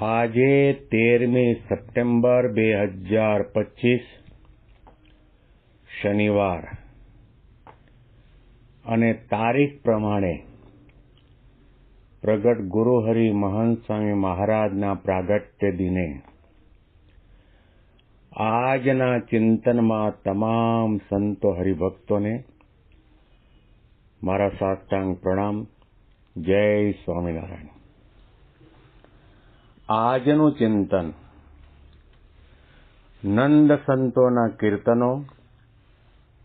આજે તેરમી સપ્ટેમ્બર બે હજાર પચીસ, શનિવાર. અને તારીખ પ્રમાણે પ્રગટ ગુરુહરિ મહંત સ્વામી મહારાજના પ્રાગટ્ય દિને આજના ચિંતનમાં તમામ સંતો હરિભક્તોને મારા સાષ્ટાંગ પ્રણામ. જય સ્વામિનારાયણ. આજનું ચિંતન. નંદ સંતોના કીર્તનો,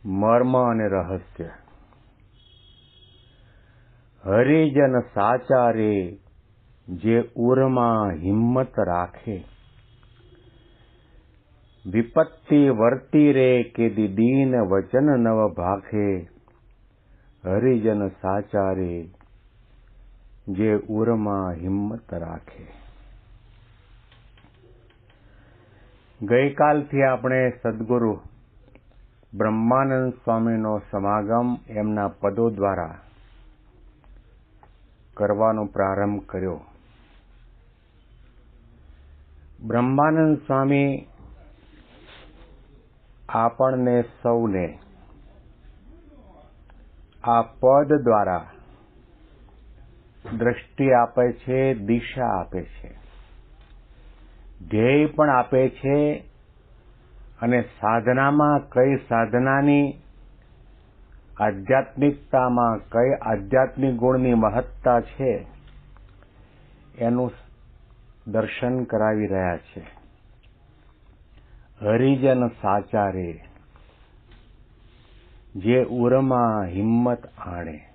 મર્મ અને રહસ્ય. હરિજન સાચા રે જે ઉરમાં હિંમત રાખે. વિપત્તિ વર્તી રે કે દીન વચન નવ ભાખે. હરિજન સાચારે જે ઉરમાં હિંમત રાખે. ગઈકાલથી આપણે સદગુરુ બ્રહ્માનંદ સ્વામીનો સમાગમ એમના પદો દ્વારા કરવાનો પ્રારંભ કર્યો. બ્રહ્માનંદ સ્વામી આપણને સૌને આ પદ દ્વારા દ્રષ્ટિ આપે છે, દિશા આપે છે. ધ્યેય પણ આપે છે અને સાધનામાં કઈ સાધનાની, આધ્યાત્મિકતામાં કઈ આધ્યાત્મિક ગુણની મહત્તા છે, એનું દર્શન કરાવી રહ્યા છે. હરિજન સાચારે, જે ઉરમાં હિંમત આણે.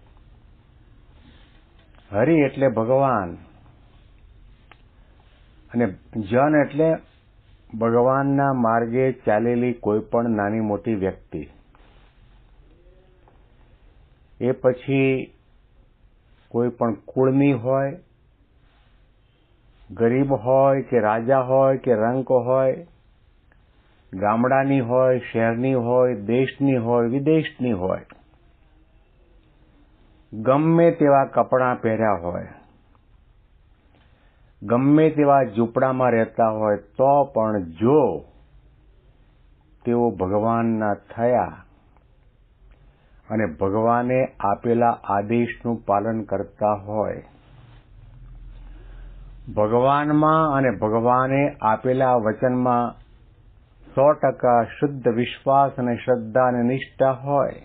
હરિ એટલે ભગવાન. અને જન એટલે ભગવાનના માર્ગે ચાલેલી કોઈ પણ નાની મોટી વ્યક્તિ. એ પછી કોઈ પણ કુળની હોય, ગરીબ હોય કે રાજા હોય કે રંક હોય, ગામડાની હોય, શહેરની હોય, દેશની હોય, વિદેશની હોય, ગમે તેવા કપડાં પહેર્યા હોય ગમે તેવા ઝૂંપડામાં રહેતા હોય તો પણ જો તેઓ ભગવાનના થયા અને ભગવાને આપેલા આદેશનું પાલન કરતા હોય, ભગવાનમાં અને ભગવાને આપેલા વચનમાં સો ટકા શુદ્ધ વિશ્વાસ અને શ્રદ્ધા અને નિષ્ઠા હોય,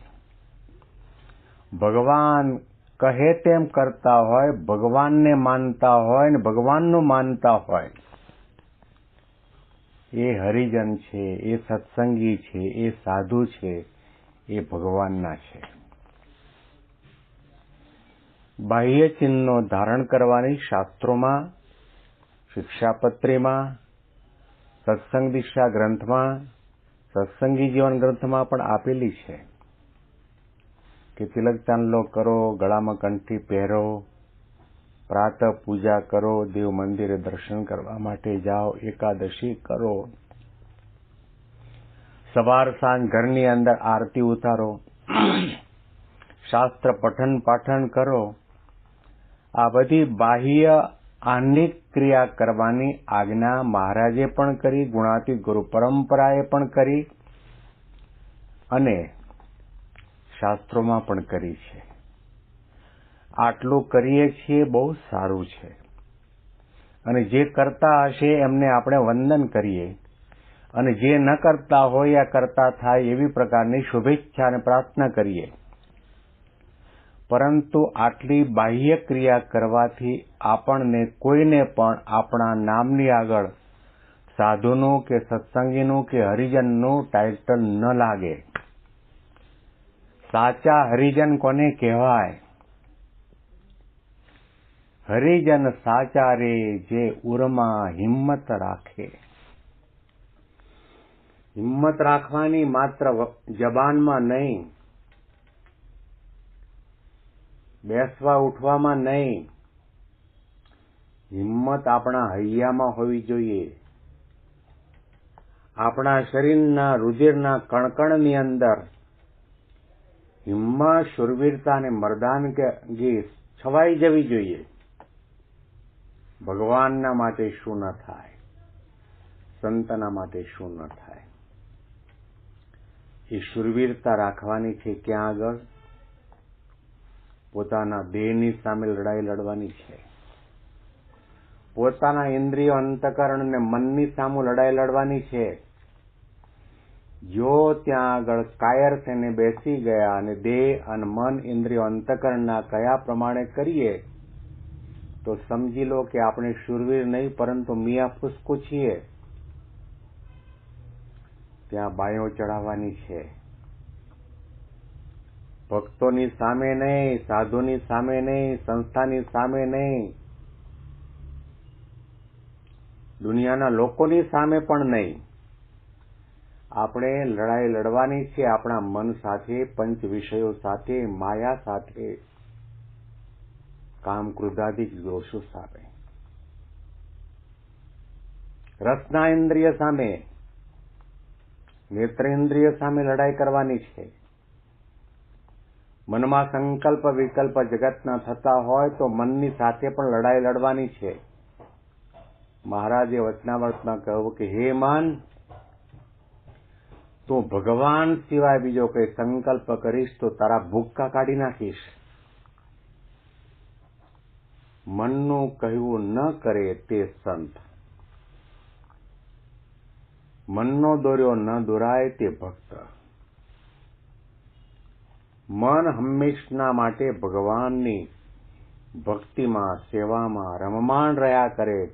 ભગવાન કહે તેમ કરતા હોય, ભગવાનને માનતા હોય ને ભગવાનનું માનતા હોય. એ હરિજન છે, એ સત્સંગી છે, એ સાધુ છે, એ ભગવાનના છે. બાહ્ય ચિહ્નો ધારણ કરવાની શાસ્ત્રોમાં, શિક્ષાપત્રીમાં, સત્સંગ દીક્ષા ગ્રંથમાં, સત્સંગી જીવન ગ્રંથમાં પણ આપેલી છે. કે તિલક ચાંદલો કરો, ગળામાં કંઠી પહેરો, પ્રાત પૂજા કરો, દેવ મંદિરે દર્શન કરવા માટે જાઓ, એકાદશી કરો. સવાર સાંજ ઘરની અંદર આરતી ઉતારો. શાસ્ત્ર પઠન પાઠન કરો. આ બધી બાહ્ય આનિક ક્રિયા કરવાની આજ્ઞા મહારાજે પણ કરી ગુણાતી ગુરુ પરંપરાએ પણ કરી. અને શાસ્ત્રોમાં પણ કરી છે. આટલું કરીએ છીએ બહુ સારું છે. અને જે કરતા હશે એમને આપણે વંદન કરીએ. અને જે ન કરતા હોય યા કરતા થાય એવી પ્રકારની શુભેચ્છા અને પ્રાર્થના કરીએ. પરંતુ આટલી બાહ્ય ક્રિયા કરવાથી આપણને કોઈને પણ આપણા નામની આગળ સાધુનું કે સત્સંગીનું કે હરિજનનું ટાઇટલ ન લાગે. સાચા હરિજન કોને કહેવાય? હરિજન સાચા રે જે ઉરમાં હિંમત રાખે. હિંમત રાખવાની માત્ર જબાનમાં નહીં. બેસવા ઉઠવામાં નહીં. હિંમત આપણા હૈયામાં હોવી જોઈએ. આપણા શરીરના રુધિરના કણકણની અંદર હિંમત શુરવીરતા અને મર્દાનગી છવાઈ જવી જોઈએ. ભગવાનના માટે શું ન થાય? સંતના માટે શું ન થાય? એ શુરવીરતા રાખવાની છે ક્યાં આગળ? પોતાના દેહની સામે લડાઈ લડવાની છે. પોતાના ઇન્દ્રિય અંતકરણ અને મનની સામે લડાઈ લડવાની છે. જો ત્યાં આગળ કાયર થઈને બેસી ગયા અને દેહ અને મન ઇન્દ્રિયો અંતકરણના કયા પ્રમાણે કરીએ, તો સમજી લો કે આપણે શુરવીર નહીં, પરંતુ મિયા ફુસકુ છીએ. ત્યાં બાયો ચડાવવાની છે. ભક્તોની સામે નહીં, સાધુની સામે નહીં, સંસ્થાની સામે નહીં. દુનિયાના લોકોની સામે પણ નહીં. આપણે લડાઈ લડવાની છે, આપણા મન સાથે, પંચ વિષયો સાથે, માયા સાથે, કામ ક્રોધાધિક દોષો સામે રસના ઇન્દ્રિય સામે, નેત્રેન્દ્રિય સામે લડાઈ કરવાની છે. મનમાં સંકલ્પ વિકલ્પ જગતના થતા હોય તો મનની સાથે પણ લડાઈ લડવાની છે. મહારાજે વચનાવર્તમાં કહ્યું કે, હે મન તું ભગવાન સિવાય બીજો કઈ સંકલ્પ કરીશ તો તારા ભૂક્કા કાઢી નાખીશ. મનનું કહ્યું ન કરે તે સંત. મનનો દોર્યો ન દોરાય તે ભક્ત. મન હંમેશના માટે ભગવાનની ભક્તિમાં, સેવામાં રમમાણ રહ્યા કરે.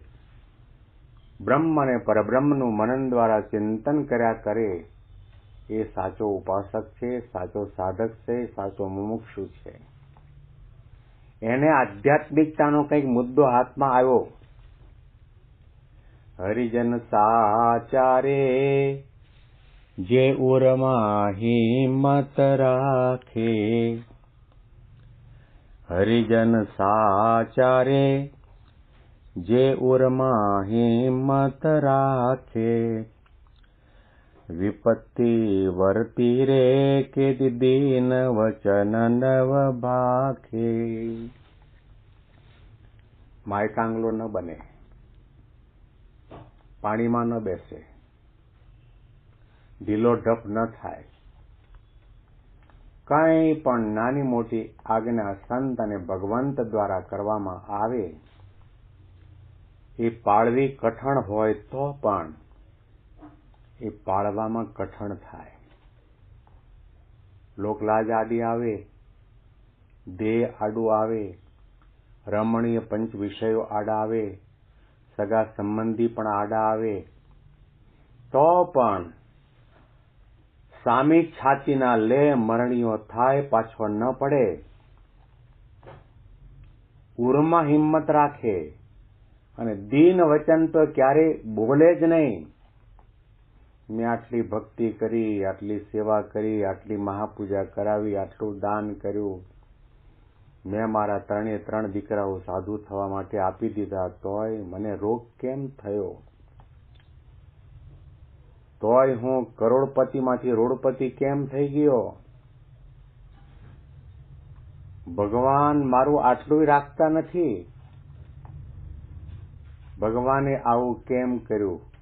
બ્રહ્મ અને પરબ્રહ્મનું મનન દ્વારા ચિંતન કર્યા કરે. એ સાચો ઉપાસક છે, સાચો સાધક છે, સાચો મુમુક્ષુ છે. એને આધ્યાત્મિકતાનો કંઈક મુદ્દો હાથમાં આવ્યો. હરિજન સાચારે જે ઉરમાં હિંમત રાખે. હરિજન સાચારે જે ઉરમાં હિંમત રાખે. વિપત્તિ વર્તી રે કે દીન વચન નવ ભાખે માયકાંગલો ન બને પાણીમાં ન બેસે ઢીલો ઢપ ન થાય કંઈ પણ નાની મોટી આજ્ઞા સંત અને ભગવંત દ્વારા કરવામાં આવે એ પાળવી કઠણ હોય તો પણ એ પાળવામાં કઠણ થાય. લોકલાજ આડી આવે, દેહ આડું આવે, રમણીય પંચ વિષયો આડા આવે, સગા સંબંધી પણ આડા આવે, તો પણ સામી છાતીના લે મરણીઓ થાય, પાછો ન પડે. ઉરમાં હિંમત રાખે અને દીન વચન તો ક્યારે બોલે જ નહીં. મેં આટલી ભક્તિ કરી, આટલી સેવા કરી, આટલી મહાપૂજા કરાવી, આટલું દાન કર્યું. મેં મારા ત્રણે ત્રણ દીકરાઓ સાધુ થવા માટે આપી દીધા. તોય મને રોગ કેમ થયો? તોય હું કરોડપતિમાંથી રોડપતિ કેમ થઈ ગયો? ભગવાન મારું આટલું રાખતા નથી. ભગવાને આવું કેમ કર્યું?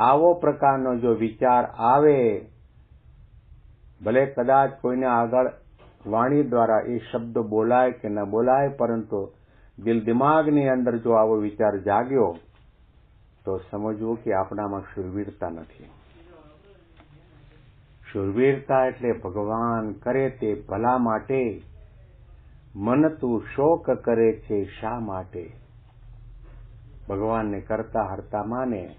આવો પ્રકારનો જો વિચાર આવે, ભલે કદાચ કોઈને આગળ વાણી દ્વારા એ શબ્દ બોલાય કે ન બોલાય, પરંતુ દિલ દિમાગની અંદર જો આવો વિચાર જાગ્યો, તો સમજવું કે આપણામાં શુરવીરતા નથી. શુરવીરતા એટલે ભગવાન કરે તે ભલા માટે, મન તું શોક કરે છે શા માટે? ભગવાનને કરતા હરતા માને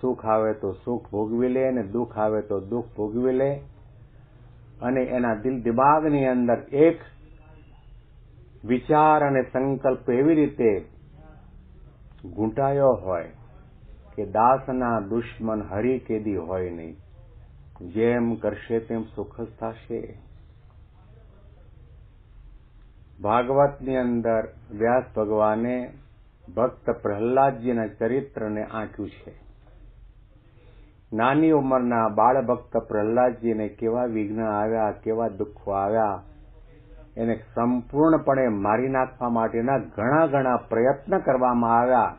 સુખ આવે તો સુખ ભોગવી લે અને દુઃખ આવે તો દુઃખ ભોગવી લે. અને એના દિલ દિમાગની અંદર એક વિચાર અને સંકલ્પ એવી રીતે ઘૂંટાયો હોય કે દાસના દુશ્મન હરી કેદી હોય નહીં. જેમ કરશે તેમ સુખ જ થશે. ભાગવતની અંદર વ્યાસ ભગવાને ભક્ત પ્રહલાદજીના ચરિત્રને આંક્યું છે. નાની ઉંમરના બાળ ભક્ત પ્રહલાદજીને કેવા વિઘ્ન આવ્યા, કેવા દુઃખો આવ્યા, એને સંપૂર્ણપણે મારી નાખવા માટેના ઘણા ઘણા પ્રયત્ન કરવામાં આવ્યા.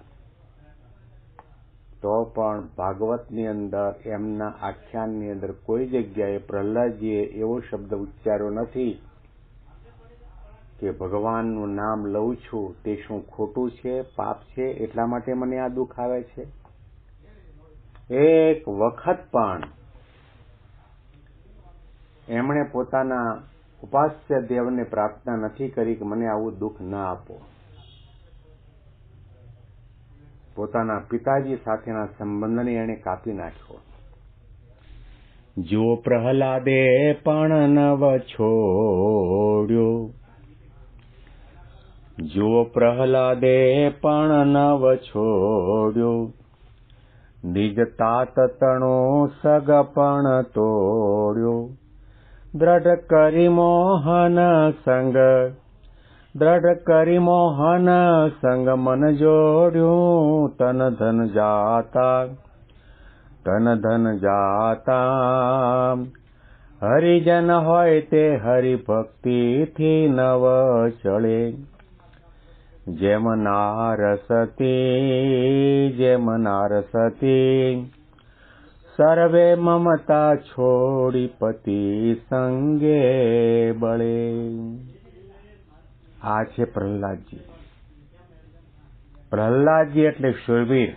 તો પણ ભાગવતની અંદર, એમના આખ્યાનની અંદર કોઈ જગ્યાએ પ્રહલાદજીએ એવો શબ્દ ઉચ્ચાર્યો નથી કે, ભગવાનનું નામ લઉં છું, તે શું ખોટું છે, પાપ છે, એટલા માટે મને આ દુઃખ આવે છે? એક વખત પણ એમણે પોતાના ઉપાસ્ય દેવને પ્રાર્થના નથી કરી કે મને આવું દુઃખ ન આપો. પોતાના પિતાજી સાથેના સંબંધને એણે કાપી નાખ્યો. જો પ્રહલાદે પણ નવ છોડ્યો, જો પ્રહલાદે પણ નવ છોડ્યો નિજ તાત તણો સગ પણ તોડ્યો. દ્રઢ કરી મોહન સંગ, દ્રઢ કરી મોહન સંગ મન જોડ્યું તન ધન જાતા, તન ધન જાતા. હરિજન હોય તે હરિભક્તિથી નવ ચડે જેમ નારસતી જેમ નારસતી. સર્વે મમતા છોડી પતિ સંગે બળે. આ છે પ્રહલાદજી. પ્રહલાદજી એટલે શૂરવીર.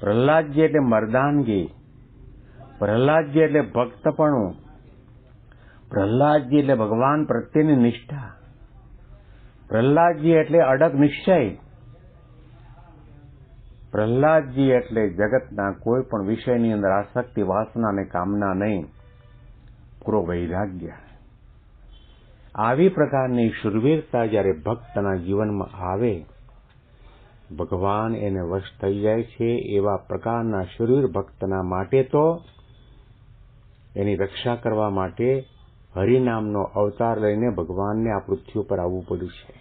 પ્રહલાદજી એટલે મર્દાનગી. પ્રહલાદજી એટલે ભક્તપણું. પ્રહલાદજી એટલે ભગવાન પ્રત્યેની નિષ્ઠા. પ્રહલાદજી એટલે અડગ નિશ્ચય. પ્રહલાદજી એટલે જગતના કોઈ પણ વિષયની અંદર આસક્તિ, વાસના અને કામના નહીં. પૂરો વૈરાગ્ય. આવી પ્રકારની શુરવીરતા જ્યારે ભક્તના જીવનમાં આવે, ભગવાન એને વશ થઈ જાય છે એવા પ્રકારના શુરવીર ભક્તના માટે તો એની રક્ષા કરવા માટે હરિનામનો અવતાર લઈને ભગવાનને આ પૃથ્વી ઉપર આવવું પડ્યું છે.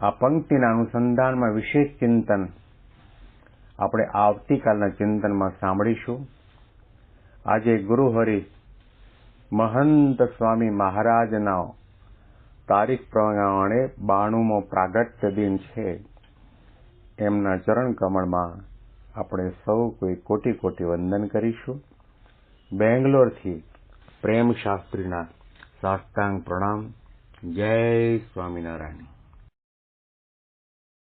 આ પંક્તિના અનુસંધાનમાં વિશેષ ચિંતન આપણે આવતીકાલના ચિંતનમાં સાંભળીશું. આજે ગુરુહરિ મહંત સ્વામી મહારાજના તારીખ પ્રમાણે બાણુમો પ્રાગટ્ય દિન છે. એમના ચરણ કમળમાં આપણે સૌ કોઈ કોટી કોટી વંદન કરીશું. બેંગ્લોરથી પ્રેમ શાસ્ત્રીના સાષ્ટાંગ પ્રણામ. જય સ્વામિનારાયણ.